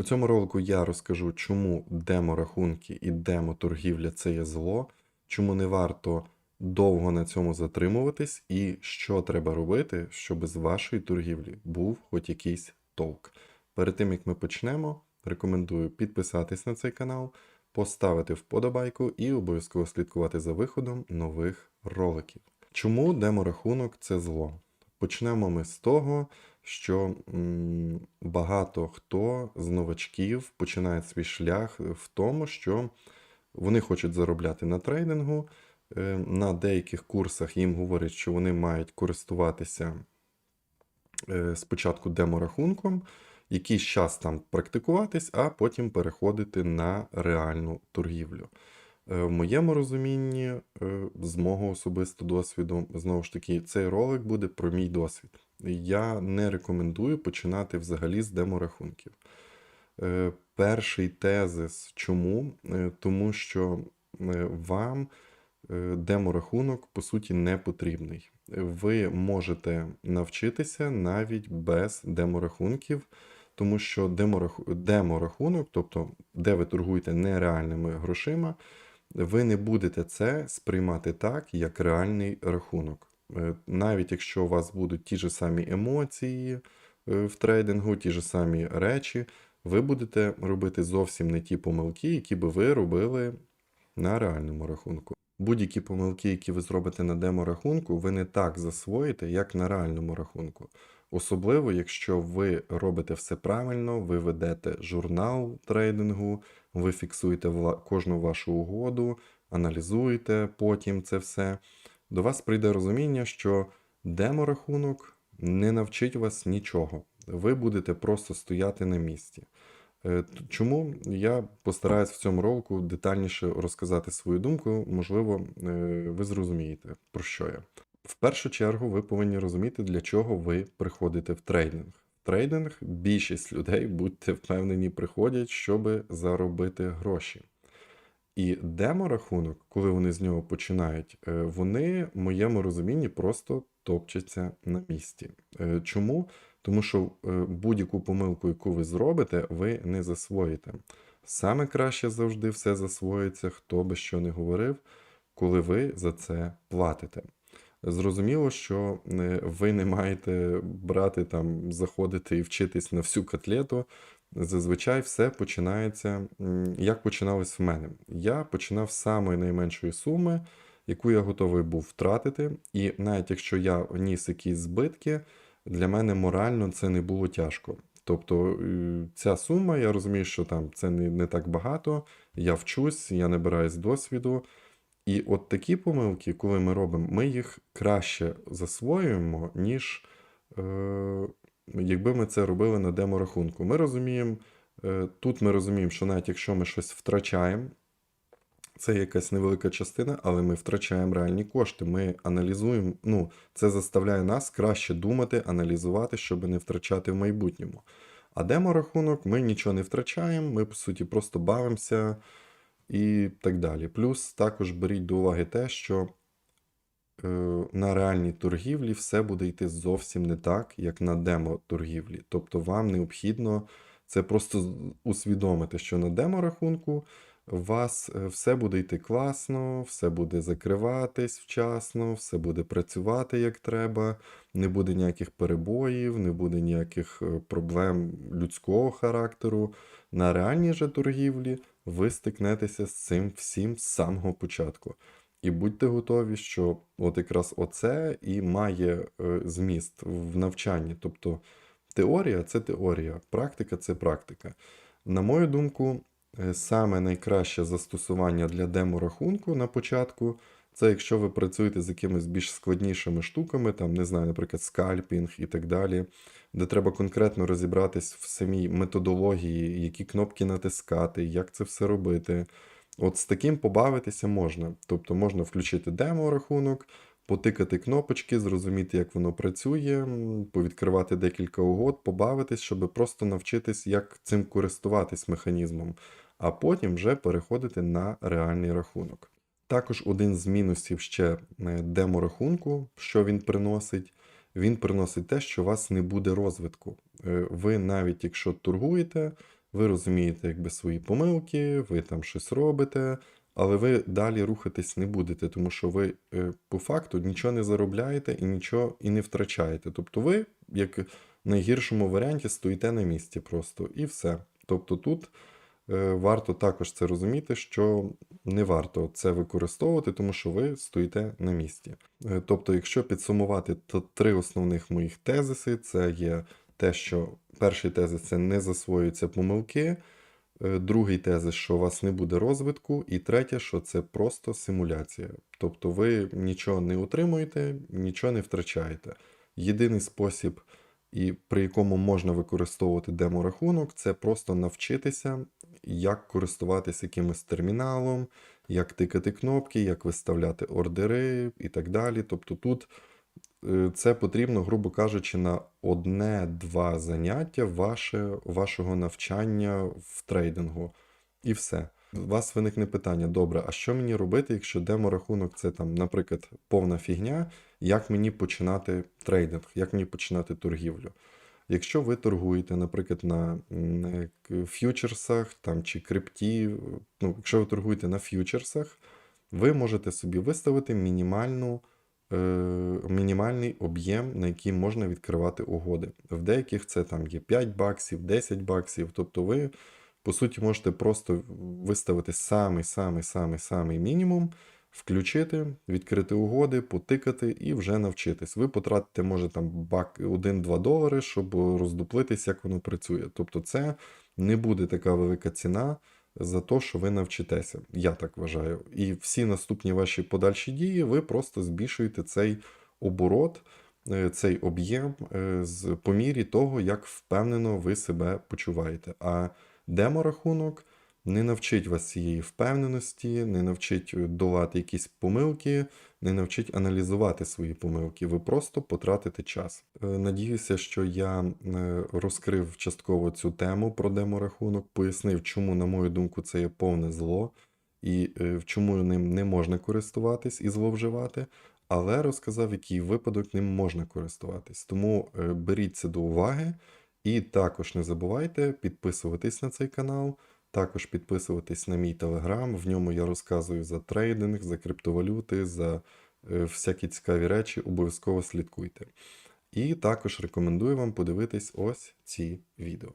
У цьому ролику я розкажу, чому демо-рахунки і демо-торгівля це є зло, чому не варто довго на цьому затримуватись, і що треба робити, щоб з вашої торгівлі був хоч якийсь толк. Перед тим як ми почнемо, рекомендую підписатись на цей канал, поставити вподобайку і обов'язково слідкувати за виходом нових роликів. Чому демо-рахунок це зло? Почнемо ми з того, що багато хто з новачків починає свій шлях в тому, що вони хочуть заробляти на трейдингу. Е, На деяких курсах їм говорять, що вони мають користуватися е, спочатку деморахунком, якийсь час там практикуватись, а потім переходити на реальну торгівлю. Е, В моєму розумінні, з мого особистого досвіду, знову ж таки, цей ролик буде про мій досвід. Я не рекомендую починати взагалі з деморахунків. Е, Перший тезис чому? Е, Тому що е, вам деморахунок по суті не потрібний. Ви можете навчитися навіть без деморахунків, тому що демораху- деморахунок, тобто де ви торгуєте нереальними грошима, ви не будете це сприймати так, як реальний рахунок. Е, Навіть якщо у вас будуть ті ж самі емоції е, в трейдингу, ті ж самі речі, ви будете робити зовсім не ті помилки, які би ви робили на реальному рахунку. Будь-які помилки, які ви зробите на демо-рахунку, ви не так засвоїте, як на реальному рахунку. Особливо, якщо ви робите все правильно, ви ведете журнал трейдингу, ви фіксуєте кожну вашу угоду, аналізуєте потім це все. До вас прийде розуміння, що демо-рахунок не навчить вас нічого. Ви будете просто стояти на місці. Е, Чому я постараюсь в цьому ролику детальніше розказати свою думку, можливо, е, ви зрозумієте, про що я. В першу чергу ви повинні розуміти, для чого ви приходите в трейдинг. В трейдинг більшість людей, будьте впевнені, приходять, щоб заробити гроші. І демо-рахунок, коли вони з нього починають, е, вони, в моєму розумінні, просто топчаться на місці. Е, Чому? Тому що е, будь-яку помилку, яку ви зробите, ви не засвоїте. Саме краще завжди все засвоїться, хто би що не говорив, коли ви за це платите. Зрозуміло, що ви не маєте брати там, заходити і вчитись на всю котлету. Зазвичай все починається, як починалось в мене. Я починав з самої найменшої суми, яку я готовий був втратити. І навіть якщо я вніс якісь збитки, для мене морально це не було тяжко. Тобто е, ця сума, я розумію, що там це не, не так багато, я вчусь, я набираюсь досвіду. І от такі помилки, коли ми робимо, ми їх краще засвоюємо, ніж е, якби ми це робили на демо-рахунку. Ми розуміємо, е, тут ми розуміємо, що навіть якщо ми щось втрачаємо, це якась невелика частина, але ми втрачаємо реальні кошти. Ми аналізуємо, ну, це заставляє нас краще думати, аналізувати, щоб не втрачати в майбутньому. А демо-рахунок ми нічого не втрачаємо, ми, по суті, просто бавимося і так далі. Плюс також беріть до уваги те, що на реальній торгівлі все буде йти зовсім не так, як на демо-торгівлі. Тобто вам необхідно це просто усвідомити, що на демо-рахунку у вас е, все буде йти класно, все буде закриватись вчасно, все буде працювати як треба, не буде ніяких перебоїв, не буде ніяких е, проблем людського характеру. На реальній же торгівлі ви стикнетеся з цим всім з самого початку. І будьте готові, що от якраз оце і має е, зміст в навчанні. Тобто теорія це теорія, практика це практика. На мою думку, е, саме найкраще застосування для демо-рахунку на початку це якщо ви працюєте з якимись більш складнішими штуками, там, не знаю, наприклад, скальпінг і так далі, де треба конкретно розібратись в самій методології, які кнопки натискати, як це все робити. От з таким побавитися можна. Тобто можна включити демо-рахунок, потикати кнопочки, зрозуміти, як воно працює, повідкривати декілька угод, побавитись, щоб просто навчитись, як цим користуватись механізмом, а потім вже переходити на реальний рахунок. Також один з мінусів ще е, демо-рахунку, що він приносить, він приносить те, що у вас не буде розвитку. Е, Ви навіть якщо торгуєте, ви розумієте якби свої помилки, ви там щось робите, але ви далі рухатись не будете, тому що ви е, по факту нічого не заробляєте і нічого і не втрачаєте. Тобто ви, як в найгіршому варіанті, стоїте на місці просто і все. Тобто тут е, варто також це розуміти, що не варто це використовувати, тому що ви стоїте на місці. Е, Тобто, якщо підсумувати, то три основних моїх тезиси це є те, що перший тезис це не засвоюються помилки. Е, Другий тезис, що у вас не буде розвитку, і третє, що це просто симуляція. Тобто ви нічого не отримуєте, нічого не втрачаєте. Єдиний спосіб, і при якому можна використовувати деморахунок, це просто навчитися, як користуватися якимось терміналом, як тикати кнопки, як виставляти ордери і так далі. Тобто тут це потрібно, грубо кажучи, на одне-два заняття ваше, вашого навчання в трейдингу. І все. У вас виникне питання: добре, а що мені робити, якщо деморахунок це там, наприклад, повна фігня, як мені починати трейдинг, як мені починати торгівлю? Якщо ви торгуєте, наприклад, на е, ф'ючерсах там, чи крипті, ну, якщо ви торгуєте на ф'ючерсах, ви можете собі виставити мінімальну, е, мінімальний об'єм, на який можна відкривати угоди. В деяких це там є 5 баксів, 10 баксів. Тобто ви, по суті, можете просто виставити самий самий самий самий мінімум, включити, відкрити угоди, потикати і вже навчитись. Ви потратите, може, там бак 1-2 долари, щоб роздуплитись, як воно працює. Тобто, це не буде така велика ціна за те, що ви навчитеся. Я так вважаю. І всі наступні ваші подальші дії, ви просто збільшуєте цей оборот, е, цей об'єм е, по мірі того, як впевнено ви себе почуваєте. А деморахунок не навчить вас цієї впевненості, не навчить е, долати якісь помилки, не навчить аналізувати свої помилки. Ви просто потратите час. Е, Надіюся, що я е, розкрив частково цю тему про деморахунок, пояснив, чому, на мою думку, це є повне зло і в чому ним не можна користуватись і зловживати. Але розказав, який випадок ним можна користуватись. Тому беріть це до уваги. І також не забувайте підписуватись на цей канал, також підписуватись на мій телеграм. В ньому я розказую за трейдинг, за криптовалюти, за е, всякі цікаві речі. Обов'язково слідкуйте. І також рекомендую вам подивитись ось ці відео.